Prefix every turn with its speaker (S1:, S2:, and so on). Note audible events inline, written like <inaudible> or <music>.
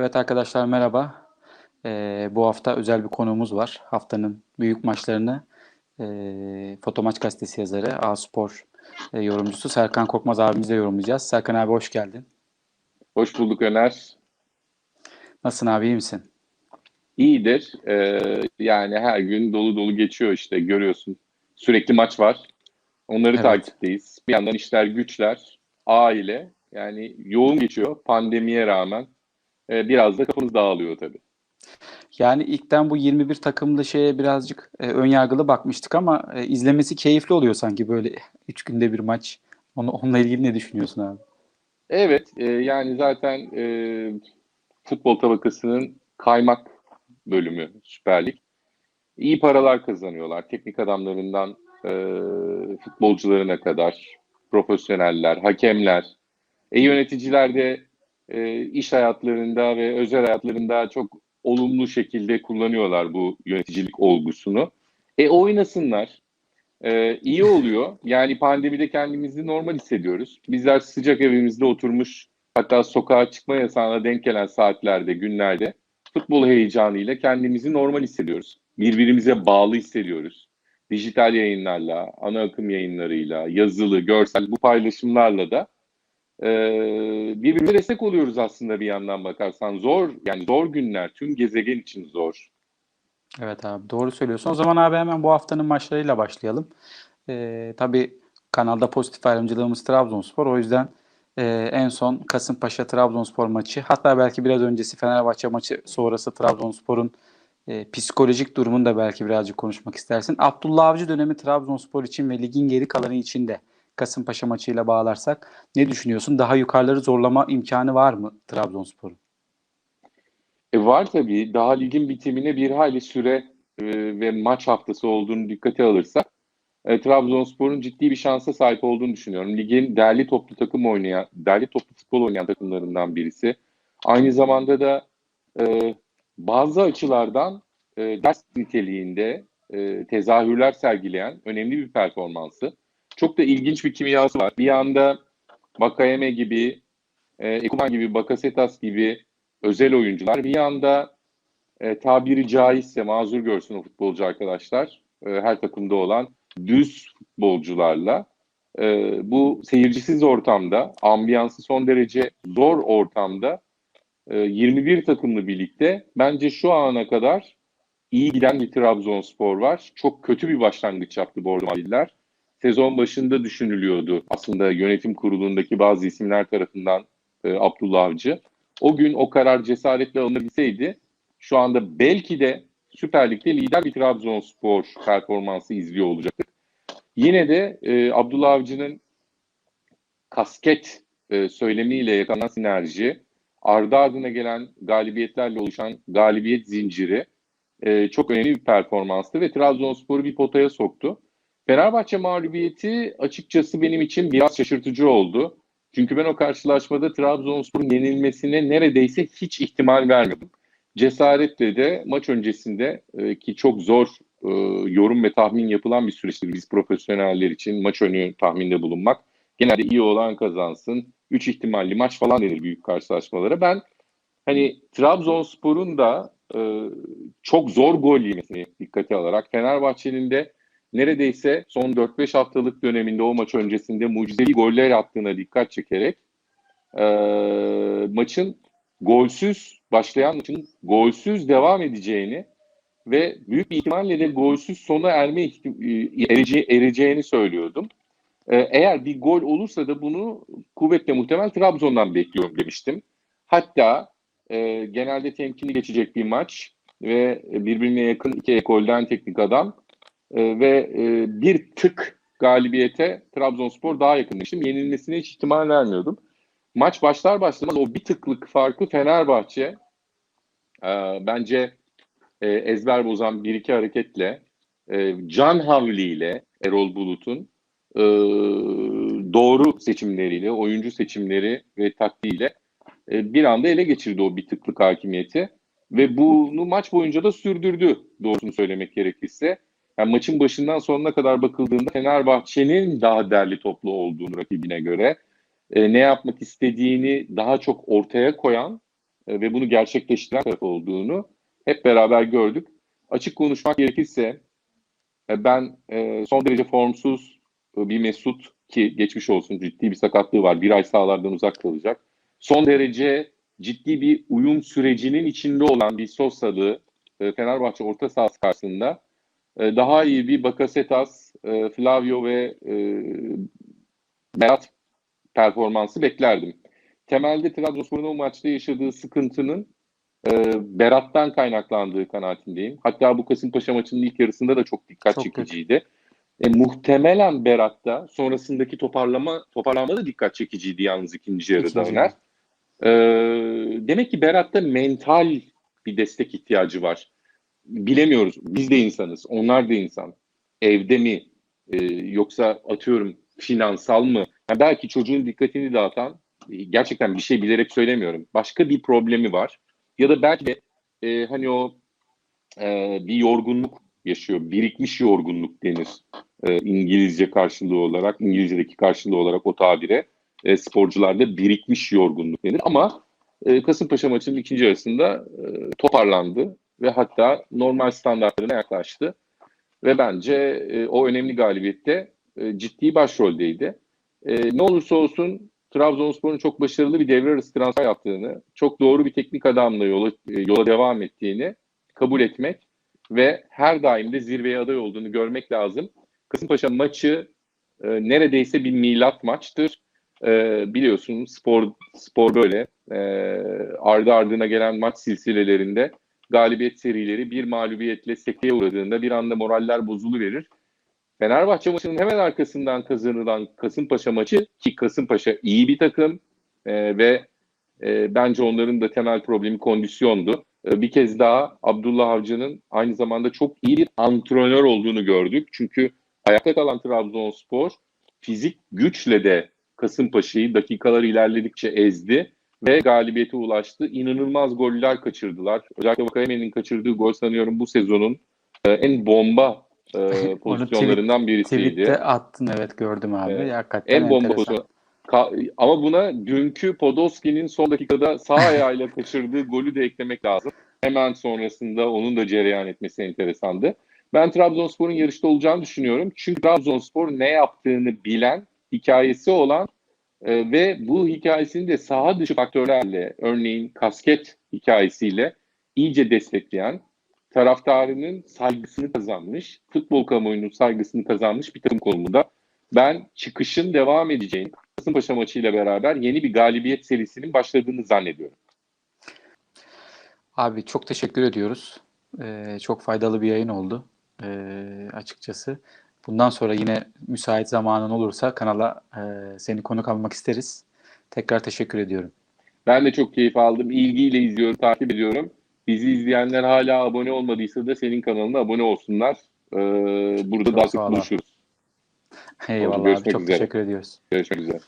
S1: Evet arkadaşlar merhaba. Ee, bu hafta özel bir konuğumuz var. Haftanın büyük maçlarını e, Foto Maç Gazetesi yazarı, A-Spor e, yorumcusu Serkan Korkmaz abimizle yorumlayacağız. Serkan abi hoş geldin.
S2: Hoş bulduk Öner.
S1: Nasılsın abi iyi misin?
S2: İyidir. Ee, yani her gün dolu dolu geçiyor işte görüyorsun. Sürekli maç var. Onları
S1: Evet.
S2: takipteyiz. Bir yandan işler güçler, aile yani yoğun geçiyor pandemiye rağmen. Ee, biraz da kafamız dağılıyor tabii.
S1: Yani ilkten bu 21 takımlı şeye birazcık e, ön yargılı bakmıştık ama e, izlemesi keyifli oluyor sanki böyle <laughs> 3 günde bir maç. Onu, onunla ilgili ne düşünüyorsun abi?
S2: Evet e, yani zaten e, futbol tabakasının kaymak bölümü Süper Lig. İyi paralar kazanıyorlar. Teknik adamlarından e, futbolcularına kadar profesyoneller, hakemler, e, yöneticiler de e, iş hayatlarında ve özel hayatlarında çok olumlu şekilde kullanıyorlar bu yöneticilik olgusunu. E oynasınlar. E, iyi oluyor. Yani pandemide kendimizi normal hissediyoruz. Bizler sıcak evimizde oturmuş hatta sokağa çıkma yasağına denk gelen saatlerde, günlerde futbol heyecanıyla kendimizi normal hissediyoruz. Birbirimize bağlı hissediyoruz. Dijital yayınlarla, ana akım yayınlarıyla, yazılı, görsel bu paylaşımlarla da e, birbirimize destek oluyoruz aslında bir yandan bakarsan. Zor, yani zor günler, tüm gezegen için zor.
S1: Evet abi doğru söylüyorsun. O zaman abi hemen bu haftanın maçlarıyla başlayalım. Ee, tabii kanalda pozitif ayrımcılığımız Trabzonspor. O yüzden e, en son Kasımpaşa Trabzonspor maçı hatta belki biraz öncesi Fenerbahçe maçı sonrası Trabzonspor'un e, psikolojik durumunu da belki birazcık konuşmak istersin. Abdullah Avcı dönemi Trabzonspor için ve ligin geri kalanı için de Kasımpaşa maçıyla bağlarsak ne düşünüyorsun? Daha yukarıları zorlama imkanı var mı Trabzonspor'un?
S2: E var tabii. Daha ligin bitimine bir hayli süre e, ve maç haftası olduğunu dikkate alırsak e, Trabzonspor'un ciddi bir şansa sahip olduğunu düşünüyorum. Ligin derli toplu takım oynayan, derli toplu futbol oynayan takımlarından birisi. Aynı zamanda da e, bazı açılardan e, ders niteliğinde e, tezahürler sergileyen önemli bir performansı. Çok da ilginç bir kimyası var. Bir anda Bakayeme gibi, e, Ekuman gibi, Bakasetas gibi özel oyuncular. Bir yanda e, tabiri caizse mazur görsün o futbolcu arkadaşlar. E, her takımda olan düz futbolcularla e, bu seyircisiz ortamda, ambiyansı son derece zor ortamda e, 21 takımlı birlikte bence şu ana kadar iyi giden bir Trabzonspor var. Çok kötü bir başlangıç yaptı Bordo Mavililer. Sezon başında düşünülüyordu aslında yönetim kurulundaki bazı isimler tarafından e, Abdullah Avcı o gün o karar cesaretle alınabilseydi şu anda belki de Süper Lig'de lider bir Trabzonspor performansı izliyor olacaktık. Yine de e, Abdullah Avcı'nın kasket e, söylemiyle yakalanan sinerji, ardı ardına gelen galibiyetlerle oluşan galibiyet zinciri e, çok önemli bir performanstı ve Trabzonspor'u bir potaya soktu. Fenerbahçe mağlubiyeti açıkçası benim için biraz şaşırtıcı oldu. Çünkü ben o karşılaşmada Trabzonspor'un yenilmesine neredeyse hiç ihtimal vermiyordum. Cesaretle de maç öncesinde e, ki çok zor e, yorum ve tahmin yapılan bir süreçtir biz profesyoneller için maç önü tahminde bulunmak. Genelde iyi olan kazansın. Üç ihtimalli maç falan denir büyük karşılaşmalara. Ben hani Trabzonspor'un da e, çok zor gol yemesini dikkate alarak Fenerbahçe'nin de neredeyse son 4-5 haftalık döneminde o maç öncesinde mucizevi goller attığına dikkat çekerek e, maçın golsüz başlayan maçın golsüz devam edeceğini ve büyük bir ihtimalle de golsüz sona erme ihtim- erece- ereceğini söylüyordum. E, eğer bir gol olursa da bunu kuvvetle muhtemel Trabzon'dan bekliyorum demiştim. Hatta e, genelde temkinli geçecek bir maç ve birbirine yakın iki ekolden teknik adam e, ve e, bir tık galibiyete Trabzonspor daha yakın demiştim. Yenilmesine hiç ihtimal vermiyordum. Maç başlar başlamaz o bir tıklık farkı Fenerbahçe e, bence e, ezber bozan bir iki hareketle e, can havliyle Erol Bulut'un doğru seçimleriyle, oyuncu seçimleri ve taktiğiyle bir anda ele geçirdi o bir tıklık hakimiyeti. Ve bunu maç boyunca da sürdürdü doğrusunu söylemek gerekirse. Yani maçın başından sonuna kadar bakıldığında Fenerbahçe'nin daha derli toplu olduğunu rakibine göre e, ne yapmak istediğini daha çok ortaya koyan e, ve bunu gerçekleştiren taraf olduğunu hep beraber gördük. Açık konuşmak gerekirse e, ben e, son derece formsuz e, bir Mesut ki geçmiş olsun ciddi bir sakatlığı var. Bir ay sahalardan uzak kalacak. Son derece ciddi bir uyum sürecinin içinde olan bir Sosa'lı e, Fenerbahçe orta sahası karşısında e, daha iyi bir Bakasetas, e, Flavio ve e, Berat performansı beklerdim. Temelde Trabzonspor'un o maçta yaşadığı sıkıntının e, Berat'tan kaynaklandığı kanaatindeyim. Hatta bu Kasımpaşa maçının ilk yarısında da çok dikkat
S1: Çok
S2: çekiciydi. E, muhtemelen Berat'ta sonrasındaki toparlama toparlanma da dikkat çekiciydi yalnız ikinci yarıda Öner. E, demek ki Berat'ta mental bir destek ihtiyacı var. Bilemiyoruz. Biz de insanız. Onlar da insan. Evde mi? E, yoksa atıyorum finansal mı? Ya belki çocuğun dikkatini dağıtan e, gerçekten bir şey bilerek söylemiyorum. Başka bir problemi var. Ya da belki de e, hani o e, bir yorgunluk yaşıyor. Birikmiş yorgunluk denir. E, İngilizce karşılığı olarak, İngilizce'deki karşılığı olarak o tabire e, sporcularda birikmiş yorgunluk denir. Ama e, Kasımpaşa maçının ikinci yarısında e, toparlandı ve hatta normal standartlarına yaklaştı. Ve bence e, o önemli galibiyette e, ciddi başroldeydi. E, ne olursa olsun Trabzonspor'un çok başarılı bir devre arası transfer yaptığını, çok doğru bir teknik adamla yola, e, yola devam ettiğini kabul etmek ve her daim de zirveye aday olduğunu görmek lazım. Kasımpaşa maçı e, neredeyse bir milat maçtır. E, biliyorsunuz spor spor böyle. E, ardı ardına gelen maç silsilelerinde galibiyet serileri bir mağlubiyetle sekteye uğradığında bir anda moraller bozulu verir. Fenerbahçe maçının hemen arkasından kazanılan Kasımpaşa maçı ki Kasımpaşa iyi bir takım e, ve e, bence onların da temel problemi kondisyondu. E, bir kez daha Abdullah Avcı'nın aynı zamanda çok iyi bir antrenör olduğunu gördük. Çünkü ayakta kalan Trabzonspor fizik güçle de Kasımpaşa'yı dakikalar ilerledikçe ezdi ve galibiyete ulaştı. İnanılmaz goller kaçırdılar. Özellikle Vakayeme'nin kaçırdığı gol sanıyorum bu sezonun e, en bomba e, <laughs> pozisyonlarından birisiydi.
S1: Tweet'te attın evet gördüm abi.
S2: Evet.
S1: Hakikaten
S2: En bomba pozisyonu. Ka- ama buna dünkü Podolski'nin son dakikada sağ <laughs> ayağıyla kaçırdığı golü de eklemek lazım. Hemen sonrasında onun da cereyan etmesi enteresandı. Ben Trabzonspor'un yarışta olacağını düşünüyorum. Çünkü Trabzonspor ne yaptığını bilen, hikayesi olan e, ve bu hikayesini de saha dışı faktörlerle, örneğin kasket hikayesiyle iyice destekleyen, taraftarının saygısını kazanmış, futbol kamuoyunun saygısını kazanmış bir takım konumunda. Ben çıkışın devam edeceğini, Kasımpaşa maçıyla beraber yeni bir galibiyet serisinin başladığını zannediyorum.
S1: Abi çok teşekkür ediyoruz. Ee, çok faydalı bir yayın oldu ee, açıkçası. Bundan sonra yine müsait zamanın olursa kanala e, seni konuk almak isteriz. Tekrar teşekkür ediyorum.
S2: Ben de çok keyif aldım. İlgiyle izliyorum, takip ediyorum. Bizi izleyenler hala abone olmadıysa da senin kanalına abone olsunlar. Ee, burada
S1: Çok
S2: daha sık buluşuruz.
S1: Eyvallah abi çok
S2: üzere.
S1: teşekkür ediyoruz.
S2: Görüşmek üzere.